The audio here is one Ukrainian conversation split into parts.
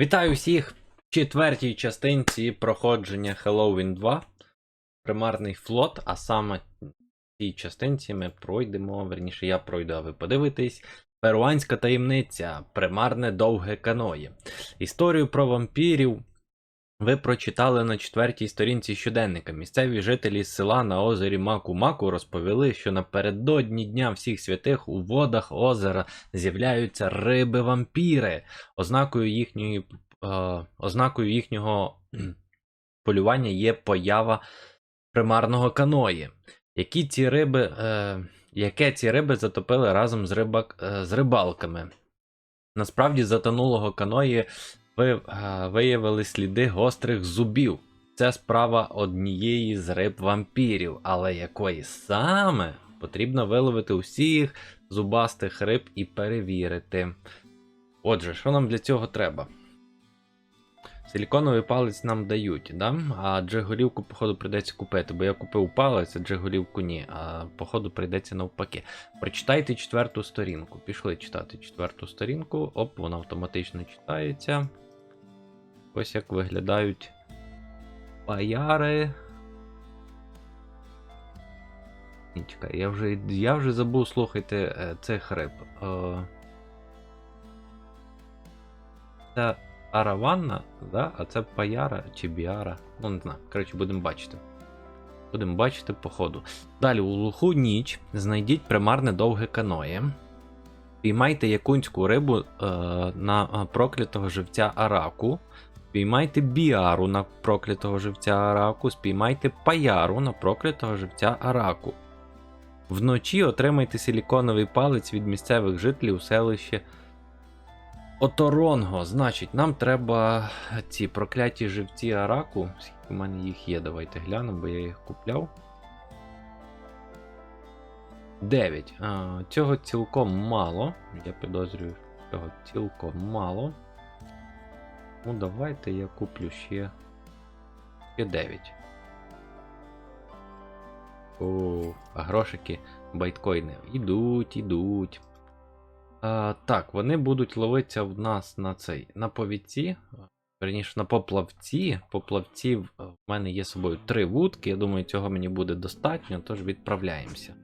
Вітаю всіх в четвертій частинці проходження Halloween 2. Примарний флот, а саме в цій частинці ми пройдемо, верніше я пройду, а ви подивитесь. Перуанська таємниця, примарне довге каноє. Історію про вампірів ви прочитали на четвертій сторінці щоденника. Місцеві жителі села на озері Маку-Маку розповіли, що напередодні Дня всіх святих у водах озера з'являються риби-вампіри. Ознакою е, ознакою їхнього полювання є поява примарного каної. Які ці риби, е, яке ці риби затопили разом з, рибак, е, з рибалками. Насправді затонулого каної виявили сліди гострих зубів. Це справа однієї з риб вампірів, але якої саме потрібно виловити усіх зубастих риб і перевірити. Отже, що нам для цього треба? Силіконовий палець нам дають, да? а джигулівку, походу, прийдеться купити, бо я купив палець, а джигулівку ні, а походу прийдеться навпаки. Прочитайте четверту сторінку. Пішли читати четверту сторінку. Оп, вона автоматично читається. Ось як виглядають паяри. Чекай, я вже, я вже забув, слухайте, е, цих риб. Е, Це араванна, да? а це паяра чи біара. Ну, не знаю. Коротше, будемо бачити. Будемо бачити по ходу. Далі, у глуху ніч знайдіть примарне довге каноє. Піймайте якунську рибу е, на е, проклятого живця Араку. Спіймайте біару на проклятого живця Араку, спіймайте паяру на проклятого живця Араку. Вночі отримайте силіконовий палець від місцевих жителів селища Оторонго. Значить, нам треба ці прокляті живці Араку. Скільки в мене їх є, давайте глянемо, бо я їх купляв. 9. А, цього цілком мало. Я підозрюю, що цього цілком мало. Ну, давайте я куплю ще. Ще 9. О, а грошики байткоїни. Ідуть, ідуть. А, так, вони будуть ловитися в нас на цей. На повідці. Верніше, на поплавці. Поплавців е, в мене є з собою три вудки. Я думаю, цього мені буде достатньо, тож відправляємося.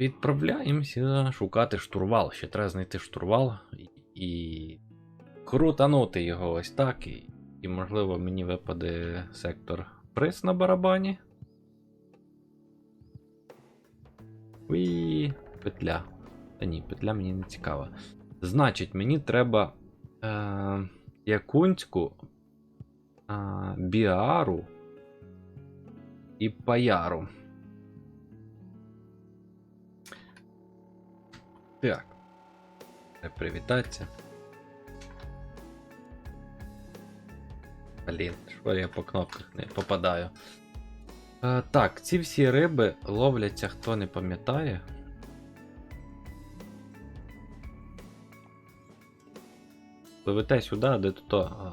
Відправляємося шукати штурвал. Ще треба знайти штурвал і крутанути його ось так. І, і можливо, мені випаде сектор приз на барабані. Уї, петля. Та ні, петля мені не цікава. Значить, мені треба е, якунську, е, біару і паяру. Так. Привітатися. Блін, що я по кнопках не попадаю. Е, так, ці всі риби ловляться, хто не пам'ятає. Пливете сюди, де тут а,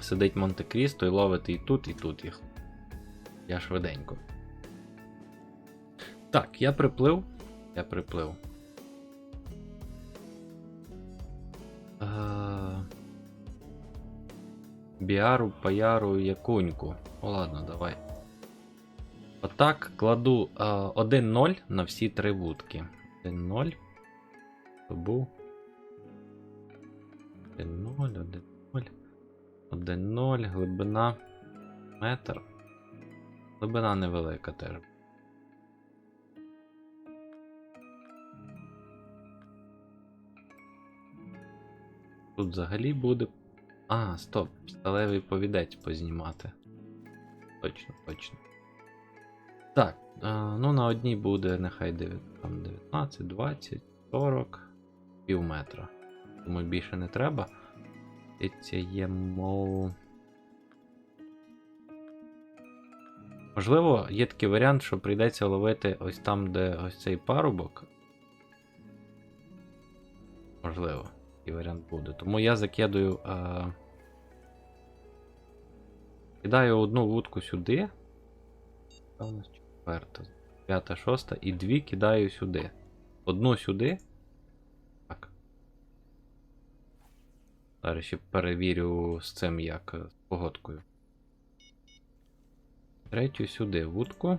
сидить Монте-Крісто і ловите і тут, і тут їх. Я швиденько. Так, я приплив. Я приплив. Біару, паяру, якуньку. О, ладно, давай. Отак кладу е, 1-0 на всі три вудки. 1-0. То був. 1-0, 1-0. 1-0, глибина. Метр. Глибина невелика теж. Тут взагалі буде. А, стоп, сталевий повідець познімати. Точно, точно. Так, а, ну на одній буде нехай 9, там 19, 20, 40, пів метра. Думаю, більше не треба. Це є мов. Можливо, є такий варіант, що прийдеться ловити ось там, де ось цей парубок. Можливо, такий варіант буде. Тому я закидаю. А... Кидаю одну вудку сюди. Це у нас четверта, п'ята, шоста. І дві кидаю сюди. Одну сюди. Так. Зараз ще перевірю з цим як е, з погодкою. Третю сюди вудку.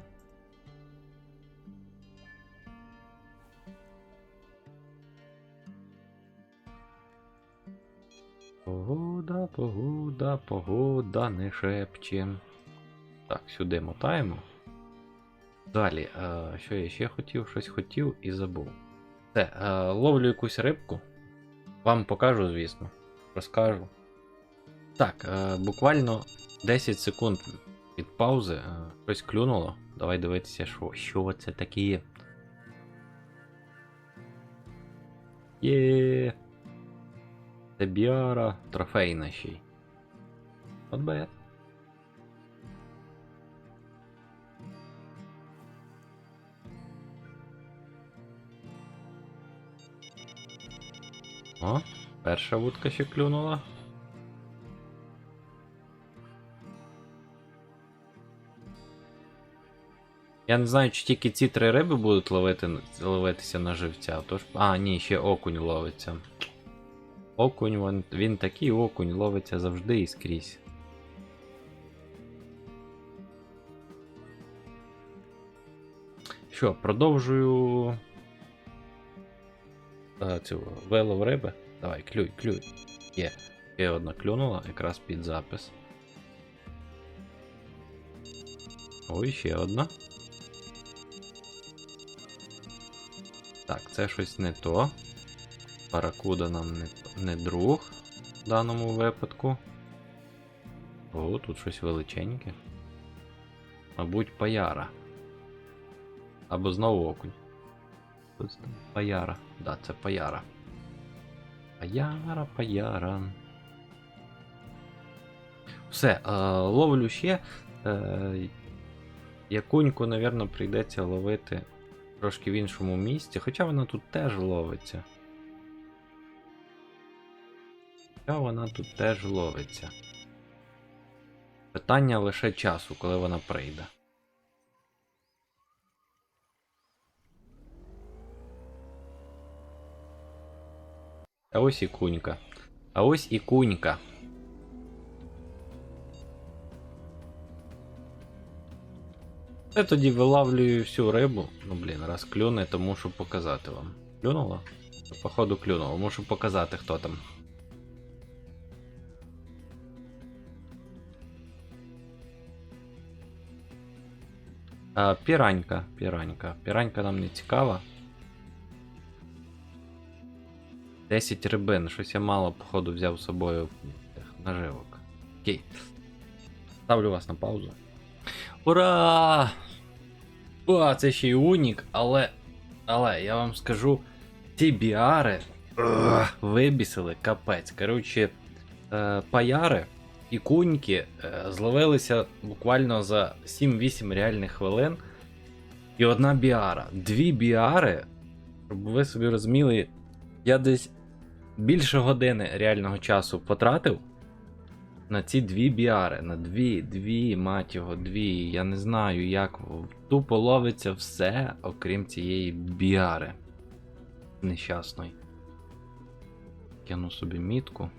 Погода, погода, погода не шепче. Так, сюди мотаємо. Далі, е, що я ще хотів, щось хотів і забув. Все, е, ловлю якусь рибку. Вам покажу, звісно. Розкажу. Так, е, буквально 10 секунд від паузи. Щось клюнуло. Давай дивитися, що, що це таке є. Є. Це біара трофейна ще й. От бе. О, перша вудка ще клюнула. Я не знаю, чи тільки ці три риби будуть ловити, ловитися на живця. Тож... А, ні, ще окунь ловиться. Окунь, він, він такий окунь ловиться завжди і скрізь. Що, продовжую. А, цю вилов риби. Давай, клюй, клюй. Є. Ще одна клюнула, якраз під запис. Ой, ще одна. Так, це щось не то. Паракуда нам не, не друг в даному випадку. О, тут щось величеньке. Мабуть, паяра. Або знову окунь. Тут паяра. Да, це паяра. Паяра, паяра. Все, е, ловлю ще. Е, якуньку, напевно, прийдеться ловити трошки в іншому місці, хоча вона тут теж ловиться. Хоча вона тут теж ловиться. Питання лише часу, коли вона прийде. А ось і кунька. А ось і кунька. Я тоді вилавлюю всю рибу. Ну блін, раз клюне, то мушу показати вам. Клюнуло? Походу клюнуло, мушу показати, хто там. А, піранька, піранька. Піранька нам не цікава. 10 рибин, щось я мало, походу, взяв з собою тих наживок. Окей. Ставлю вас на паузу. Ура! О, це ще й унік, але. Але я вам скажу, ці біари ugh, вибісили капець. Коротше, е, паяри І куньки е, зловилися буквально за 7-8 реальних хвилин. І одна біара. Дві біари, щоб ви собі розуміли, я десь більше години реального часу потратив на ці дві біари. На дві, дві, мать його, дві. Я не знаю, як тупо ловиться все, окрім цієї біари. Нещасної. Кину собі мітку.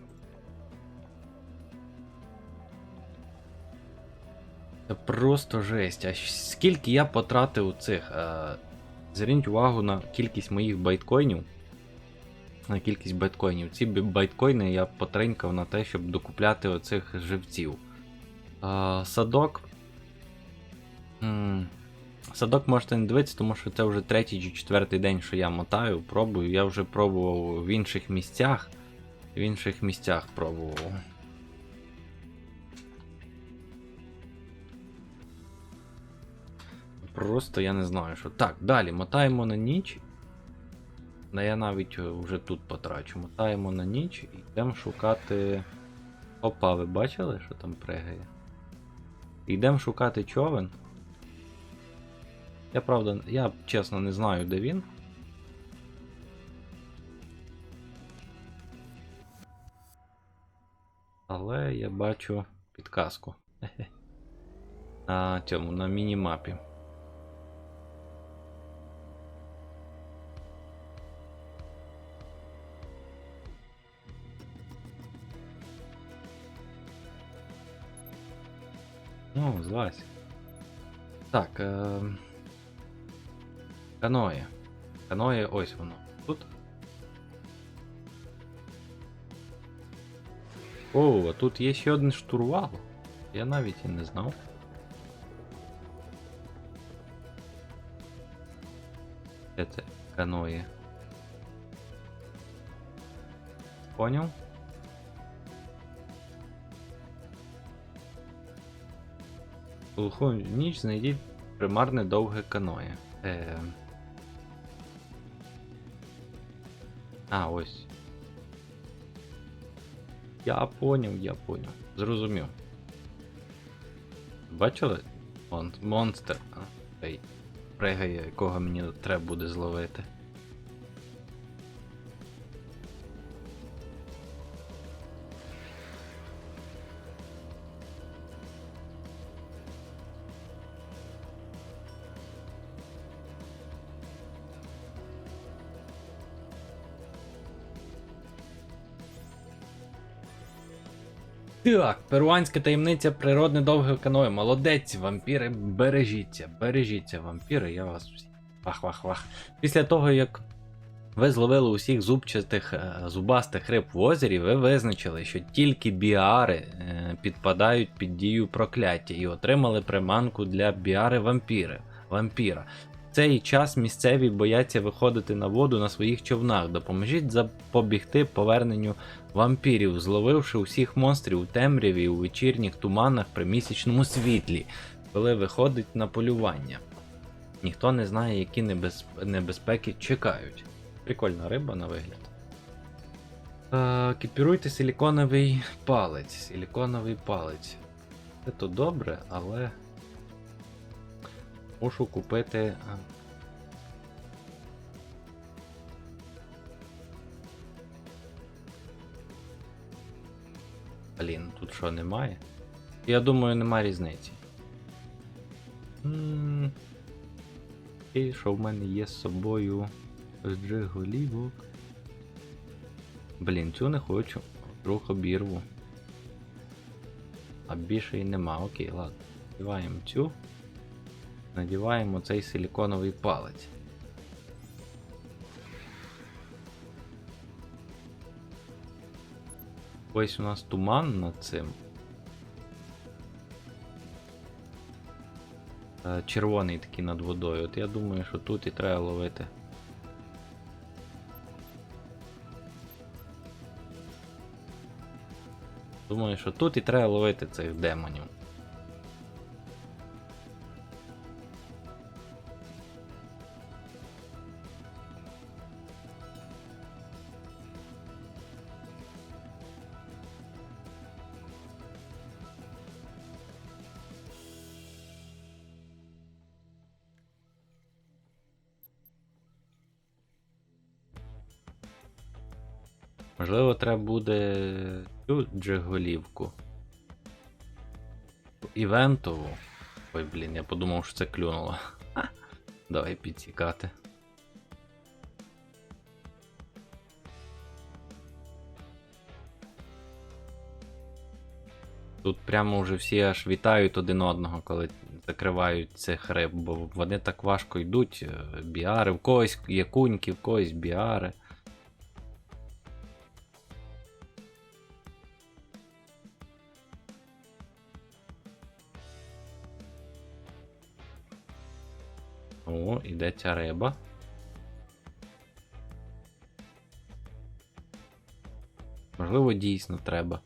Це просто жесть. А скільки я потратив цих. Е... Зверніть увагу на кількість моїх байткоїнів. На кількість байткоїнів. Ці байткоїни я потринькав на те, щоб докупляти оцих живців. Е... Садок. М, Садок можете не дивитися, тому що це вже третій чи четвертий день, що я мотаю, пробую. Я вже пробував в інших місцях. В інших місцях пробував. Просто я не знаю, що. Так, далі мотаємо на ніч. Я навіть е, вже тут потрачу. Мотаємо на ніч і йдемо шукати. Опа, ви бачили, що там пригає? Йдемо шукати човен. Я правда, я чесно не знаю, де він. Але я бачу підказку. На цьому, на мінімапі. Ну, злазь. Так. Е... Каноє. Каноє, ось воно. Тут. О, а тут є ще один штурвал. Я навіть і не знав. Де це каноє? Поняв? Глуху ніч знайдіть примарне довге каноє. Е... А, ось. Я поняв, я поняв. Зрозумів. Бачили? Мон... Монстр. А, цей пригає, якого мені треба буде зловити. Так, перуанська таємниця природне довге каное. Молодець, вампіри, бережіться, бережіться, вампіри, я вас всі. Вах-вах-вах. Після того, як ви зловили усіх зубчастих е, зубастих риб в озері, ви визначили, що тільки біари е, підпадають під дію прокляття і отримали приманку для біари вампіра. В цей час місцеві бояться виходити на воду на своїх човнах. Допоможіть запобігти поверненню вампірів, зловивши усіх монстрів у темряві у вечірніх туманах при місячному світлі, коли виходить на полювання. Ніхто не знає, які небез... небезпеки чекають. Прикольна риба на вигляд. Е, кіпіруйте силіконовий палець. Силіконовий палець. Це то добре, але. Мушу купити. Блін, тут що немає? Я думаю, немає різниці. І що в мене є з собою з джиголівок. Блін, цю не хочу. Вдруг обірву. А більше і нема. Окей, ладно. Надіваємо цю. Надіваємо цей силіконовий палець. Ось у нас туман над цим. Е, Червоний такий над водою. От я думаю, що тут і треба ловити. Думаю, що тут і треба ловити цих демонів. Можливо, треба буде цю джиголівку. Івентову. Ой, блін, я подумав, що це клюнуло. Давай підсікати. Тут прямо вже всі аж вітають один одного, коли закривають цих риб, бо вони так важко йдуть. е, Біари, в когось є куньки, в когось біари. О, іде ця риба. Можливо, дійсно треба.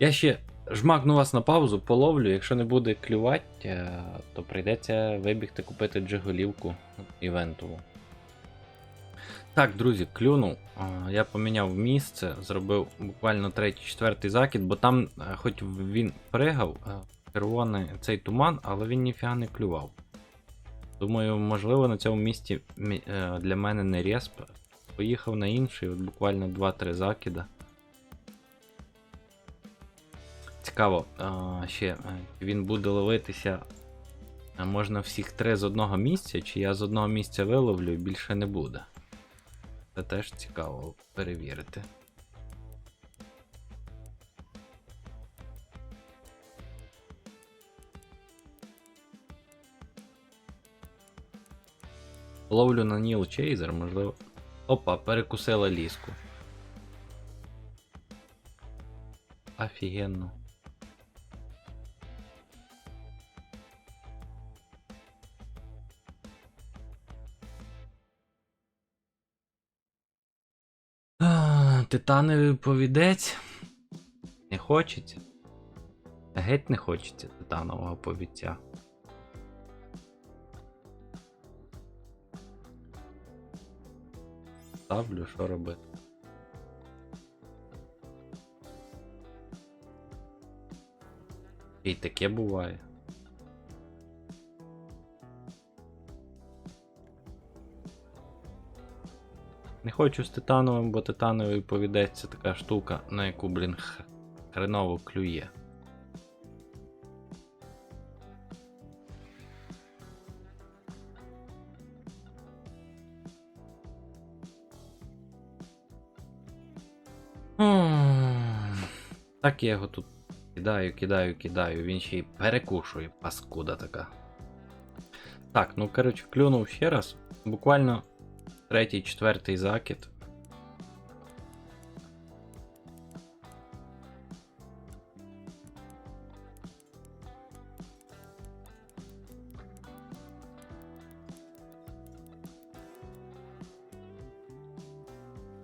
Я ще жмакну вас на паузу, половлю. Якщо не буде клювати, е, то прийдеться вибігти купити джиголівку івентову. Так, друзі, клюнув. Я поміняв місце, зробив буквально третій, четвертий закид, бо там, е, хоч він пригав, е, червоний цей туман, але він ніфіга не клював. Думаю, можливо, на цьому місці е, для мене не респ. Поїхав на інший, от буквально 2-3 закида. Цікаво, ще е, він буде ловитися. Можна всіх три з одного місця, чи я з одного місця виловлю і більше не буде. Це теж цікаво перевірити. Ловлю на Ніл Чейзер, можливо. Опа, перекусила ліску. Офігенно. Титановий повідець. Не хочеться. Геть не хочеться титанового повідця. Ставлю, що робити. І таке буває. Не хочу з титановим, бо титановий повідець це така штука, на яку, блін, хреново клює. Так я його тут кидаю, кидаю, кидаю. Він ще й перекушує, паскуда така. Так, ну коротше, клюнув ще раз. Буквально третій, четвертий закид.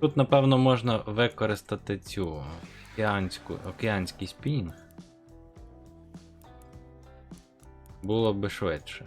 Тут, напевно, можна використати цю океанську, океанський спінінг. Було би швидше.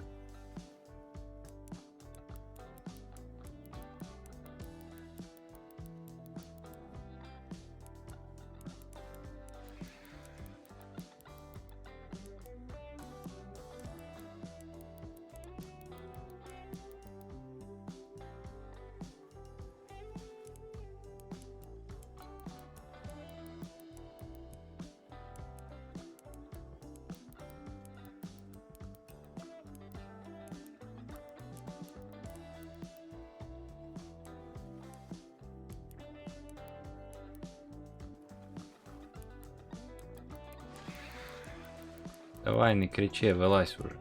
Давай, не кричи, вилазь уже.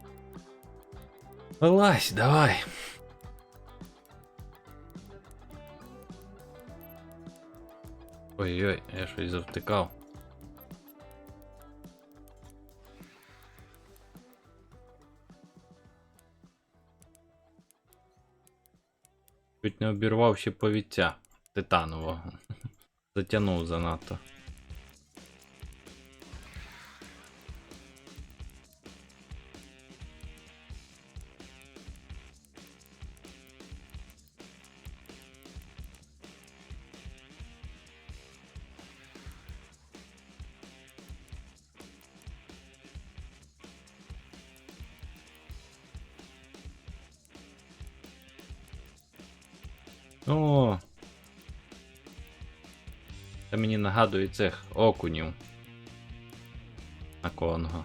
Вилазь, давай. Ой-ой, я щось завтикав. Чуть не обірвав ще повіття титанового. Затягнув занадто. Нагадує цих окунів. На Конго.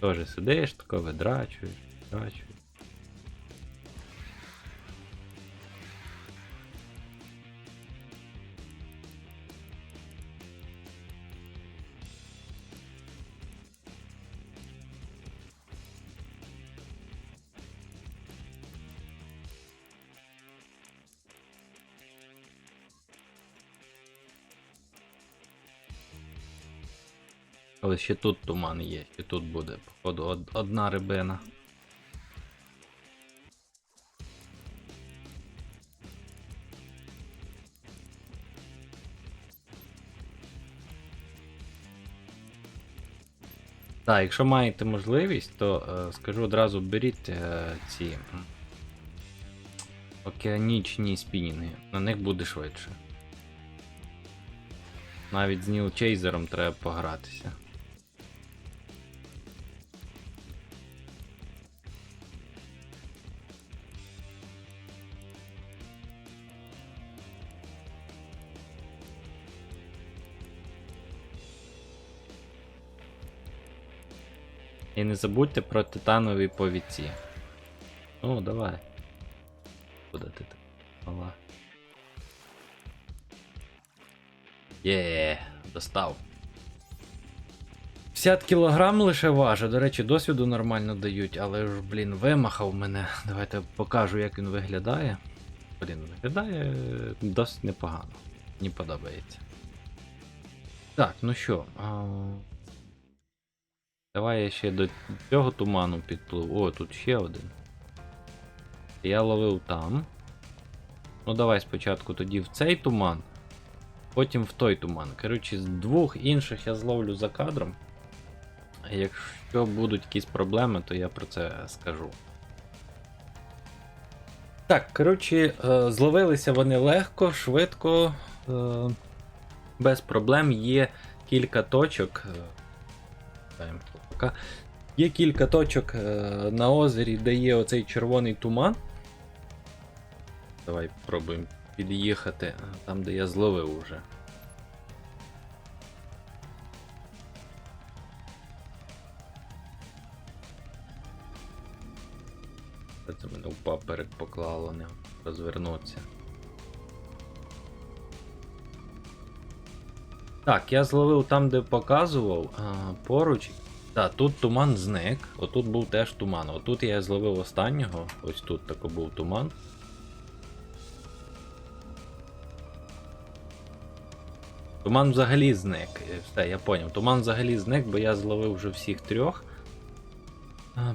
Тоже сидиш, тако видрачуєш, видрачуєш. Але ще тут туман є, ще тут буде, походу, одна рибина. Так, якщо маєте можливість, то е, скажу одразу беріть е, ці океанічні спінінги. На них буде швидше. Навіть з Ніл треба погратися. Не забудьте про титанові повідці. Ну, давай. Куди ти так? Мала. Є, достав. 50 кілограм лише важить. До речі, досвіду нормально дають, але ж, блін, вимахав мене. Давайте покажу, як він виглядає. Блін, виглядає досить непогано. Мені подобається. Так, ну що. А... Давай я ще до цього туману підпливу. О, тут ще один. Я ловив там. Ну давай спочатку тоді в цей туман, потім в той туман. Коротше, з двох інших я зловлю за кадром. Якщо будуть якісь проблеми, то я про це скажу. Так, коротше, е, зловилися вони легко, швидко, е, без проблем. Є кілька точок. Е. Є кілька точок е, на озері, де є оцей червоний туман. Давай пробуємо під'їхати е, там, де я зловив уже. Це мене в паперик поклало, не розвернуться. Так, я зловив там, де показував, а, поруч. Так, тут туман зник. Отут був теж туман. Отут я зловив останнього. Ось тут тако був туман. Туман взагалі зник. Е, Все, я поняв. Туман взагалі зник, бо я зловив вже всіх трьох.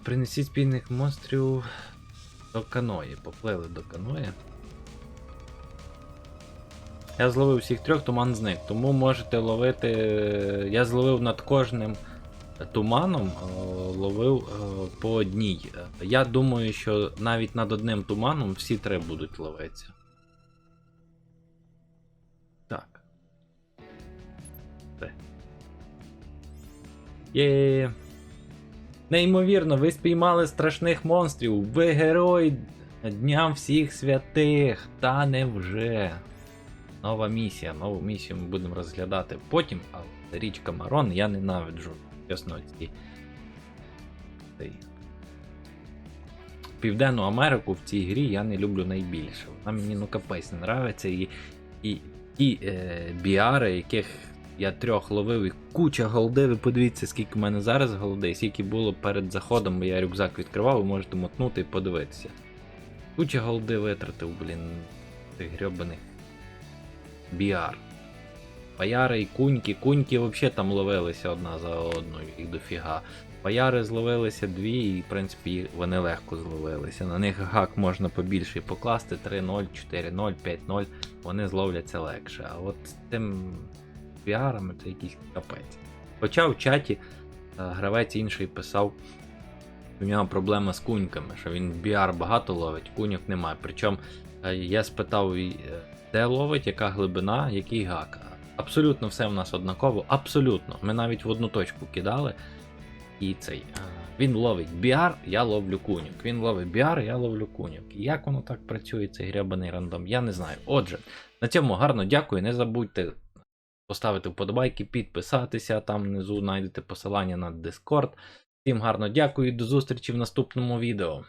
Принесіть спільних монстрів до каної. Поплили до каної. Я зловив всіх трьох, туман зник. Тому можете ловити. Я зловив над кожним туманом, е, ловив е, по одній. Я думаю, що навіть над одним туманом всі три будуть ловитися. Так. Є. Неймовірно, ви спіймали страшних монстрів. Ви герой Дням всіх святих. Та невже. Нова місія. Нову місію ми будемо розглядати потім, а річка Марон я ненавиджу. Чесно, ці. Південну Америку в цій грі я не люблю найбільше. Вона мені ну капець не нравиться. І, і ті е, біари, яких я трьох ловив, і куча голди. Ви подивіться, скільки в мене зараз голди, скільки було перед заходом, бо я рюкзак відкривав, ви можете мотнути і подивитися. Куча голди витратив, блін, тих грьобаних біар. Паяри і куньки. Куньки взагалі там ловилися одна за одною, їх дофіга. Паяри зловилися дві, і, в принципі, вони легко зловилися. На них гак можна побільше покласти 3-0, 4-0, 5-0, вони зловляться легше. А от з тим піарами це якийсь капець. Хоча в чаті е, гравець інший писав, що в нього проблема з куньками, що він біар багато ловить, куньок немає. Причому е, я спитав, е, де ловить, яка глибина, який гак. Абсолютно все в нас однаково, абсолютно. Ми навіть в одну точку кидали. І цей. е, Він ловить біар, я ловлю куньок. Він ловить біар, я ловлю куньок. І як воно так працює, цей гребаний рандом, я не знаю. Отже, на цьому гарно дякую. Не забудьте поставити вподобайки, підписатися. Там внизу знайдете посилання на Discord. Всім гарно дякую і до зустрічі в наступному відео.